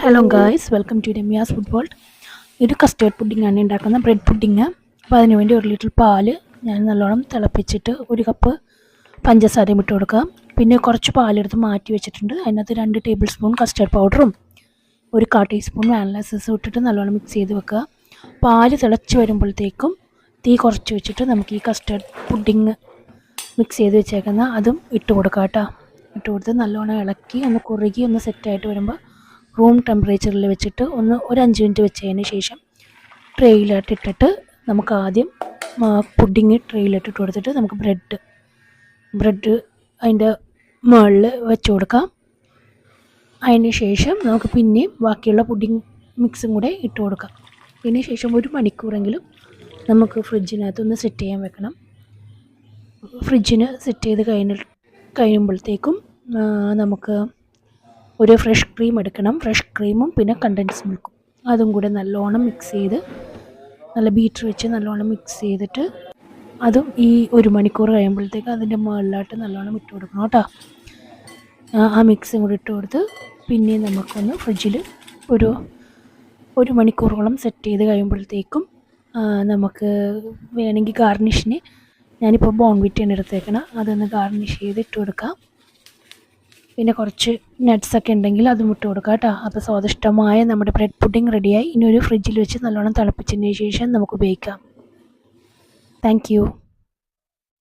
Hello guys welcome to Ramya's food world ഇത് custard ആണ് ഉണ്ടാക്കുന്ന ബ്രെഡ് പുഡിങ് അപ്പോൾ അതിനുവേണ്ടി ഒരു ലിറ്റർ പാൽ ഞാൻ നല്ലോണം തിളപ്പിച്ചിട്ട് ഒരു കപ്പ് പഞ്ചസാരയും ഇട്ട് കൊടുക്കാം പിന്നെ കുറച്ച് പാലെടുത്ത് മാറ്റി വെച്ചിട്ടുണ്ട്. അതിനകത്ത് രണ്ട് ടേബിൾ സ്പൂൺ കസ്റ്റേർഡ് പൗഡറും ഒരു കാ ടീസ്പൂൺ വാനില ഇട്ടിട്ട് നല്ലോണം മിക്സ് ചെയ്ത് വെക്കുക. പാൽ തിളച്ച് വരുമ്പോഴത്തേക്കും തീ കുറച്ച് വെച്ചിട്ട് നമുക്ക് ഈ കസ്റ്റേർഡ് പുഡിങ് മിക്സ് ചെയ്ത് വെച്ചേക്കുന്ന അതും ഇട്ട് കൊടുക്കാം കേട്ടോ. ഇട്ട് കൊടുത്ത് നല്ലോണം ഇളക്കി ഒന്ന് കുറുകി ഒന്ന് സെറ്റായിട്ട് വരുമ്പോൾ റൂം ടെമ്പറേച്ചറിൽ വെച്ചിട്ട് ഒന്ന് ഒരു അഞ്ച് മിനിറ്റ് വെച്ചതിന് ശേഷം ട്രെയിലായിട്ട് ഇട്ടിട്ട് നമുക്ക് ആദ്യം പുഡിങ് ട്രെയിലിട്ടിട്ട് കൊടുത്തിട്ട് നമുക്ക് ബ്രെഡ് ബ്രെഡ് അതിന്റെ മുകളിൽ വെച്ച് കൊടുക്കാം. അതിന് ശേഷം നമുക്ക് പിന്നെയും ബാക്കിയുള്ള പുഡിങ് മിക്സും കൂടെ ഇട്ട് കൊടുക്കാം. അതിന് ശേഷം ഒരു മണിക്കൂറെങ്കിലും നമുക്ക് ഫ്രിഡ്ജിനകത്ത് ഒന്ന് സെറ്റ് ചെയ്യാൻ വെക്കണം. ഫ്രിഡ്ജിന് സെറ്റ് ചെയ്ത് കഴിഞ്ഞ കഴിയുമ്പോഴത്തേക്കും നമുക്ക് ഒരു ഫ്രഷ് ക്രീം എടുക്കണം. ഫ്രഷ് ക്രീമും പിന്നെ കണ്ടൻസ് മിൽക്കും അതും കൂടെ നല്ലോണം മിക്സ് ചെയ്ത് നല്ല ബീറ്റർ വെച്ച് നല്ലോണം മിക്സ് ചെയ്തിട്ട് അതും ഈ ഒരു മണിക്കൂർ കഴിയുമ്പോഴത്തേക്ക് അതിന്റെ മുകളിലായിട്ട് നല്ലോണം ഇട്ട് കൊടുക്കണം കേട്ടോ. ആ മിക്സും കൂടി ഇട്ട് കൊടുത്ത് പിന്നെ നമുക്കൊന്ന് ഫ്രിഡ്ജിൽ ഒരു ഒരു മണിക്കൂറോളം സെറ്റ് ചെയ്ത് കഴിയുമ്പോഴത്തേക്കും നമുക്ക് വേണമെങ്കിൽ ഗാർണിഷിന് ഞാനിപ്പോൾ ബോൺവിറ്റാണ് എടുത്തേക്കണം. അതൊന്ന് ഗാർണിഷ് ചെയ്ത് ഇട്ട് കൊടുക്കാം. പിന്നെ കുറച്ച് നട്ട്സൊക്കെ ഉണ്ടെങ്കിൽ അതും ഇട്ട് കൊടുക്കാം കേട്ടോ. അപ്പോൾ സ്വാദിഷ്ടമായ നമ്മുടെ ബ്രെഡ് പുഡിംഗ് റെഡിയായി ഇനി ഒരു ഫ്രിഡ്ജിൽ വെച്ച് നല്ലോണം തിളപ്പിച്ചതിന് ശേഷം നമുക്ക് ഉപയോഗിക്കാം. താങ്ക്